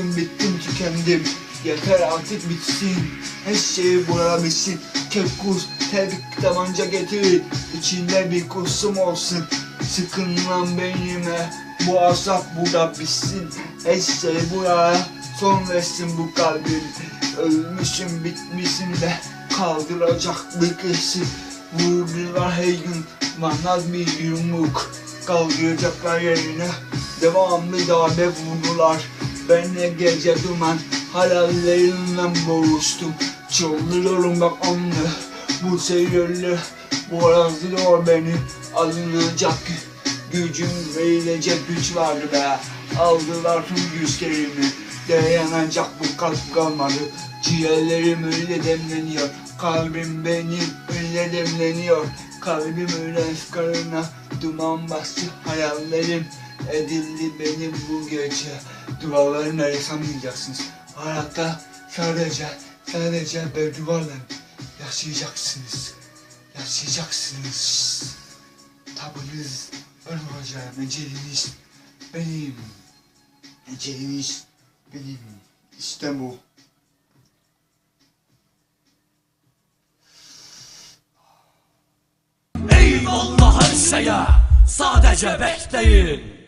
Ölmüşüm bittim tükendim Yeter artık bitsin. Her şey burada bitsin. Kekus tebrik tabanca getir. İçinde bir kusum olsun. Sıkın lan beynime. Bu asap burada bitsin. Her şey buraya son versin bu kalbim. Ölmüşüm bitmişim de Kaldıracak bir kesin Vurdular her gün Bana bir yumruk. Kaldıracaklar yerine. Devamlı darbe vurdular Ben ne gece duman Hayallerimle boğuştum. Çıldırıyorum bak onunla Bu seyrörlü Boğazlıyor beni Alınacak. Gücüm verilecek güç vardı be. Aldılar tüm güçlerimi. Dayanacak bu kalp kalmadı. Ciğerlerim öyle demleniyor. Kalbim benim öyle demleniyor. Kalbim öyle efkarına Duman bastı. Hayallerim Edildi benim bu gece Dualarını yaşamayacaksınız Hayatta sadece Sadece beddualarla Yaşayacaksınız. Yaşayacaksınız. Tabınız ben olacağım Eceliniz benim. Eceliniz benim. İşte bu. Eyvallah her şeye Sadece bekleyin